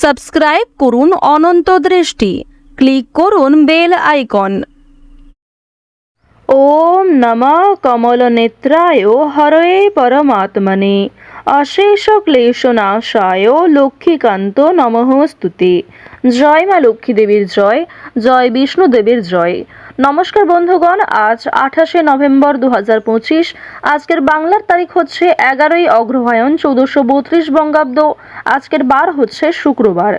Subscribe করুন অনন্ত দৃষ্টি। Click করুন বেল আইকন। ওম নমঃ কমলনেত্রায় হরয়ে পরমাত্মনে। অশেষ ক্লেশনাশায় লক্ষ্মীকান্ত নমঃ স্তুতে। জয় মা লক্ষ্মী দেবীর জয় জয় বিষ্ণু দেবীর জয়। নমস্কার বন্ধুগণ, আজ আঠাশে নভেম্বর দু হাজার পঁচিশ, আজকের বাংলার তারিখ হচ্ছে এগারোই অগ্রহায়ণ চৌদ্দশো বত্রিশ বঙ্গাব্দ, আজকের বার হচ্ছে শুক্রবার।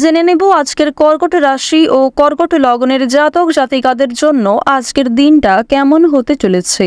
জেনে নেব আজকের কর্কট রাশি ও কর্কট লগ্নের জাতক জাতিকাদের জন্য আজকের দিনটা কেমন হতে চলেছে।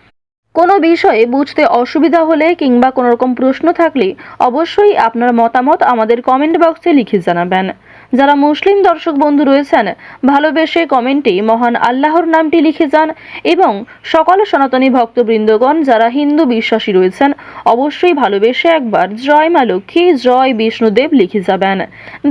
কোনো বিষয়ে বুঝতে অসুবিধা হলে কিংবা কোনো রকম প্রশ্ন থাকলে অবশ্যই আপনার মতামত আমাদের কমেন্ট বক্সে লিখে জানাবেন। যারা মুসলিম দর্শক বন্ধু রয়েছেন, ভালোবেসে কমেন্টে মহান আল্লাহর নামটি লিখে যান এবং সকল সনাতনী ভক্তবৃন্দগণ যারা হিন্দু বিশ্বাসী রয়েছেন, অবশ্যই ভালোবেসে একবার জয় মা লক্ষ্মী, জয় বিষ্ণুদেব লিখে যাবেন।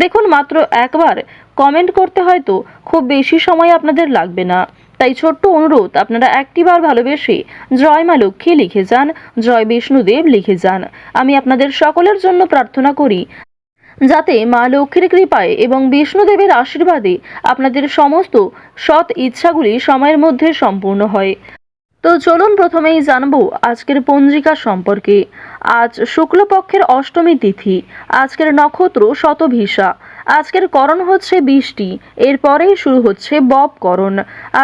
দেখুন মাত্র একবার কমেন্ট করতে হয়তো খুব বেশি সময় আপনাদের লাগবে না। তাই ছোট্ট অনুরোধ, আপনারা একটিবার ভালোবেসে জয় মা লক্ষ্মী লিখে যান, জয় বিষ্ণুদেব লিখে যান। আমি আপনাদের সকলের জন্য প্রার্থনা করি, যাতে মা লক্ষ্মীর কৃপায় এবং বিষ্ণুদেবের আশীর্বাদে আপনাদের সমস্ত সৎ ইচ্ছাগুলি সময়ের মধ্যে সম্পূর্ণ হয়। তো চলুন প্রথমেই জানব আজকের পঞ্জিকা সম্পর্কে। আজ শুক্লপক্ষের অষ্টমী তিথি, আজকের নক্ষত্র শতভিসা আজকের করণ হচ্ছে বৃষ্টি, এরপরেই শুরু হচ্ছে বব করণ,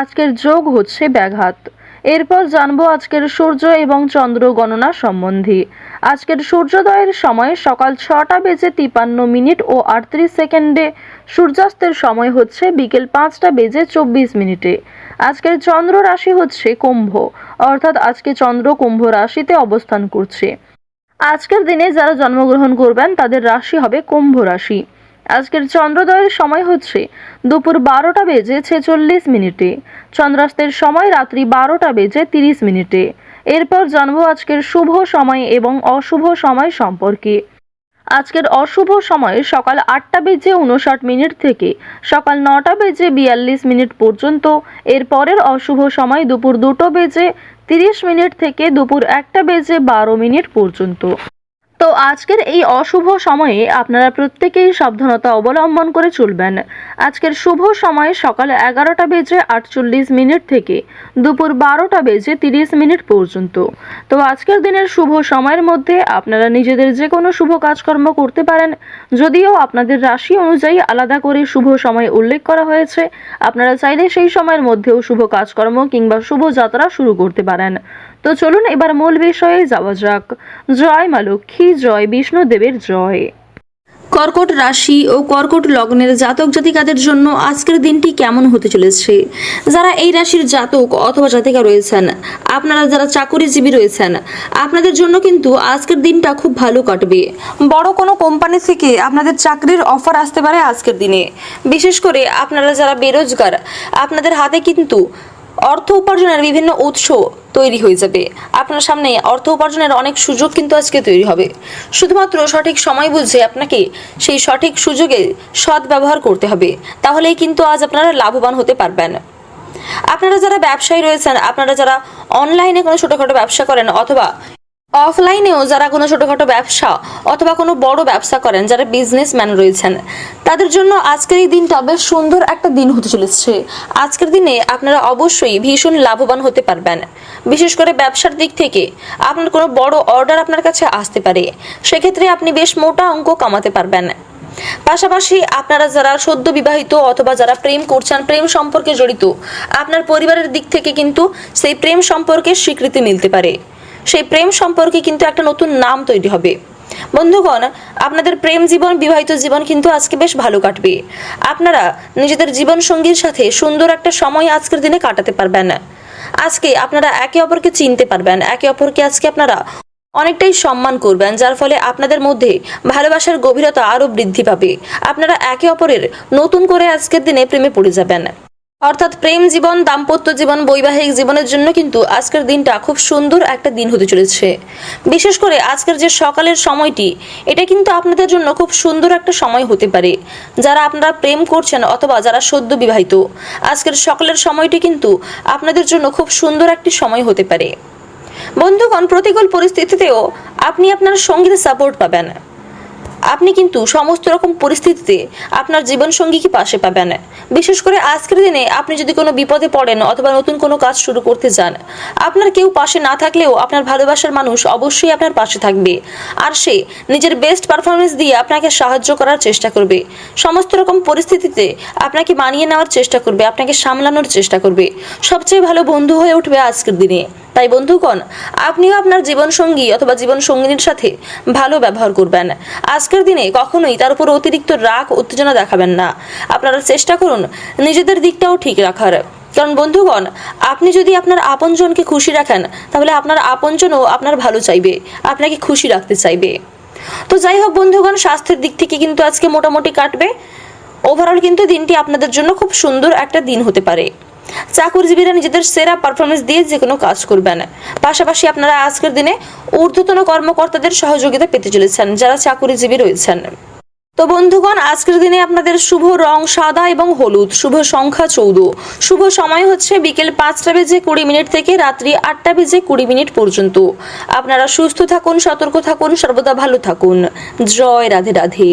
আজকের যোগ হচ্ছে ব্যাঘাত। এরপর জানব আজকের সূর্য এবং চন্দ্র গণনা সম্বন্ধে। আজকের সূর্যোদয়ের সময় সকাল ছটা বেজে তিপান্ন মিনিট ও আটত্রিশ সেকেন্ডে সূর্যাস্তের সময় হচ্ছে বিকেল পাঁচটা বেজে চব্বিশ মিনিটে। আজকের চন্দ্র রাশি হচ্ছে কুম্ভ, অর্থাৎ আজকে চন্দ্র কুম্ভ রাশিতে অবস্থান করছে। আজকের দিনে যারা জন্মগ্রহণ করবেন, তাদের রাশি হবে কুম্ভ রাশি। আজকের চন্দ্রোদয়ের সময় হচ্ছে দুপুর বারোটা বেজে ছেচল্লিশ মিনিটে। চন্দ্রাস্তের সময় রাত্রি বারোটা বেজে তিরিশ মিনিটে। এরপর জানব আজকের শুভ সময় এবং অশুভ সময় সম্পর্কে। আজকের অশুভ সময় সকাল আটটা বেজে উনষাট মিনিট থেকে সকাল নটা বেজে বিয়াল্লিশ মিনিট পর্যন্ত। এর পরের অশুভ সময় দুপুর দুটো বেজে তিরিশ মিনিট থেকে দুপুর একটা বেজে বারো মিনিট পর্যন্ত। তো আজকের এই অশুভ সময়ে আপনারা প্রত্যেকেই সাবধানতা অবলম্বন করে চলবেন। আজকের শুভ সময়ে সকাল এগারোটা বেজে আটচল্লিশ মিনিট থেকে দুপুর বারোটা বেজে তিরিশ মিনিট পর্যন্ত। তো আজকের দিনের শুভ সময়ের মধ্যে আপনারা নিজেদের যে কোনো শুভ কাজকর্ম করতে পারেন। যদিও আপনাদের রাশি অনুযায়ী আলাদা করে শুভ সময় উল্লেখ করা হয়েছে। আপনারা চাইলে সেই সময়ের মধ্যেও শুভ কাজকর্ম কিংবা শুভ যাত্রা শুরু করতে পারেন। তো চলুন এবার মূল বিষয়ে যাওয়া যাক। জয় মা লক্ষ্মী জয় বিষ্ণুদেবের জয়। কর্কট রাশি ও কর্কট লগ্নের জাতক জাতিকাদের জন্য আজকের দিনটি কেমন হতে চলেছে? যারা এই রাশির জাতক অথবা জাতিকা রয়েছেন আপনারা যারা চাকরিজীবী রয়েছেন আপনাদের জন্য কিন্তু আজকের দিনটা খুব ভালো কাটবে। বড় কোনো কোম্পানি থেকে আপনাদের চাকরির অফার আসতে পারে আজকের দিনে। বিশেষ করে আপনারা যারা বেরোজগার আপনাদের হাতে কিন্তু অর্থ উপার্জনের বিভিন্ন উৎস তৈরি হয়ে যাবে। আপনার সামনে অর্থ উপার্জনের অনেক সুযোগ কিন্তু আজকে তৈরি হবে। শুধুমাত্র সঠিক সময় বুঝে আপনাকে সেই সঠিক সুযোগে সৎ ব্যবহার করতে হবে। তাহলেই কিন্তু আজ আপনারা লাভবান হতে পারবেন। আপনারা যারা ব্যবসায়ী রয়েছেন, আপনারা যারা অনলাইনে কোনো ছোটোখাটো ব্যবসা করেন অথবা অফলাইনেও যারা কোনো ছোটোখাটো ব্যবসা অথবা কোনো বড় ব্যবসা করেন, যারা বিজনেসম্যান রয়েছেন, তাদের জন্য আজকের এই দিনটা বেশ সুন্দর একটা দিন হতে চলেছে। আজকের দিনে আপনারা অবশ্যই ভীষণ লাভবান হতে পারবেন। বিশেষ করে ব্যবসার দিক থেকে আপনার কোনো বড় অর্ডার আপনার কাছে আসতে পারে। সেক্ষেত্রে আপনি বেশ মোটা অঙ্ক কামাতে পারবেন। পাশাপাশি আপনারা যারা সদ্য বিবাহিত অথবা যারা প্রেম করছেন, প্রেম সম্পর্কে জড়িত, আপনার পরিবারের দিক থেকে কিন্তু সেই প্রেম সম্পর্কে স্বীকৃতি মিলতে পারে। সেই প্রেম সম্পর্কে কিন্তু একটা নতুন নাম তৈরি হবে। বন্ধুগণ, আপনাদের প্রেম জীবন, বিবাহিত জীবন কিন্তু আজকে বেশ ভালো কাটবে। আপনারা নিজেদের জীবন সঙ্গীর সাথে সুন্দর একটা সময় আজকের দিনে কাটাতে পারবেন। আজকে আপনারা একে অপরকে চিনতে পারবেন। একে অপরকে আজকে আপনারা অনেকটাই সম্মান করবেন, যার ফলে আপনাদের মধ্যে ভালোবাসার গভীরতা আরও বৃদ্ধি পাবে। আপনারা একে অপরের নতুন করে আজকের দিনে প্রেমে পড়ে যাবেন। অর্থাৎ প্রেম জীবন, দাম্পত্য জীবন, বৈবাহিক জীবনের জন্য কিন্তু আজকের দিনটা খুব সুন্দর একটা দিন হতে চলেছে। বিশেষ করে আজকের যে সকালের সময়টি, এটা কিন্তু আপনাদের জন্য খুব সুন্দর একটা সময় হতে পারে। যারা আপনারা প্রেম করছেন অথবা যারা সদ্য বিবাহিত, আজকের সকালের সময়টি কিন্তু আপনাদের জন্য খুব সুন্দর একটি সময় হতে পারে। বন্ধুগণ, প্রতিকূল পরিস্থিতিতেও আপনি আপনার সঙ্গীতে সাপোর্ট পাবেন। আপনি কিন্তু সমস্ত রকম পরিস্থিতিতে আপনার জীবনসঙ্গীকে পাশে পাবেন। বিশেষ করে আজকের দিনে আপনি যদি কোনো বিপদে পড়েন অথবা নতুন কোনো কাজ শুরু করতে চান আপনার কেউ পাশে না থাকলেও আপনার ভালোবাসার মানুষ অবশ্যই আপনার পাশে থাকবে। আর সে নিজের বেস্ট পারফরমেন্স দিয়ে আপনাকে সাহায্য করার চেষ্টা করবে। সমস্ত রকম পরিস্থিতিতে আপনাকে মানিয়ে নেওয়ার চেষ্টা করবে, আপনাকে সামলানোর চেষ্টা করবে। সবচেয়ে ভালো বন্ধু হয়ে উঠবে আজকের দিনে। তাই বন্ধুগণ, আপনিও আপনার জীবনসঙ্গী অথবা জীবনসঙ্গিনীর সাথে ভালো ব্যবহার করবেন। আজকের দিনে কখনোই তার উপর অতিরিক্ত রাগ, উত্তেজনা দেখাবেন না। আপনারা চেষ্টা করুন নিজেদের দিকটাও ঠিক রাখার। কারণ বন্ধুগণ, আপনি যদি আপনার আপনজনকে খুশি রাখেন, তাহলে আপনার আপনজনও আপনার ভালো চাইবে, আপনাকে খুশি রাখতে চাইবে। তো যাই হোক বন্ধুগণ, স্বাস্থ্যের দিক থেকে কিন্তু আজকে মোটামুটি কাটবে। ওভারঅল কিন্তু দিনটি আপনাদের জন্য খুব সুন্দর একটা দিন হতে পারে। চাকুরিজীবীরা নিজেদের সেরা পারফরমেন্স দিয়ে যে কোনো কাজ করবেন। পাশাপাশি আপনারা আজকের দিনে ঊর্ধ্বতন কর্মকর্তাদের সহযোগিতা পেতে চলেছেন, যারা চাকুরিজীবী রয়েছেন। তো বন্ধুগণ, আজকের দিনে আপনাদের শুভ রং সাদা এবং হলুদ, শুভ সংখ্যা চৌদ্দ। শুভ সময় হচ্ছে বিকেল পাঁচটা বেজে কুড়ি মিনিট থেকে রাত্রি আটটা বেজে কুড়ি মিনিট পর্যন্ত। আপনারা সুস্থ থাকুন, সতর্ক থাকুন, সর্বদা ভালো থাকুন। জয় রাধে রাধে।